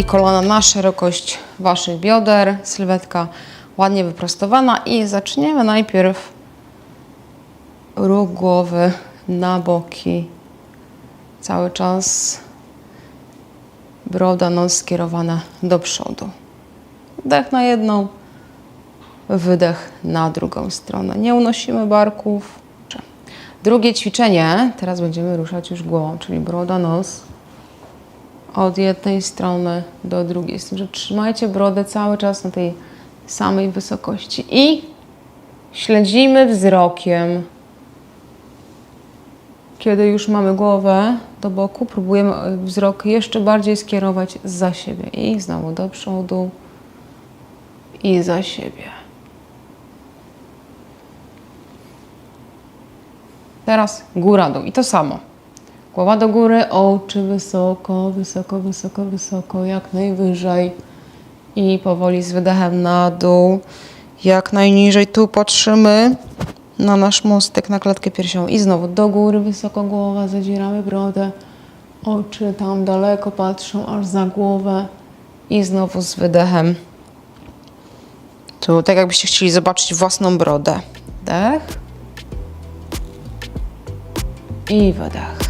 i kolana na szerokość Waszych bioder. Sylwetka ładnie wyprostowana i zaczniemy najpierw ruch głowy na boki. Cały czas broda, nos skierowana do przodu. Wdech na jedną, wydech na drugą stronę. Nie unosimy barków. Drugie ćwiczenie, teraz będziemy ruszać już głową, czyli broda, nos od jednej strony do drugiej. Z tym, że trzymajcie brodę cały czas na tej samej wysokości i śledzimy wzrokiem. Kiedy już mamy głowę do boku, próbujemy e, wzrok jeszcze bardziej skierować za siebie i znowu do przodu i za siebie. Teraz góra, dół i to samo. Głowa do góry, oczy wysoko, wysoko, wysoko, wysoko, jak najwyżej. I powoli z wydechem na dół, jak najniżej. Tu patrzymy na nasz mostek, na klatkę piersiową. I znowu do góry, wysoko głowa, zadzieramy brodę. Oczy tam daleko patrzą, aż za głowę. I znowu z wydechem. Tu, tak jakbyście chcieli zobaczyć własną brodę. Dech. I wydech.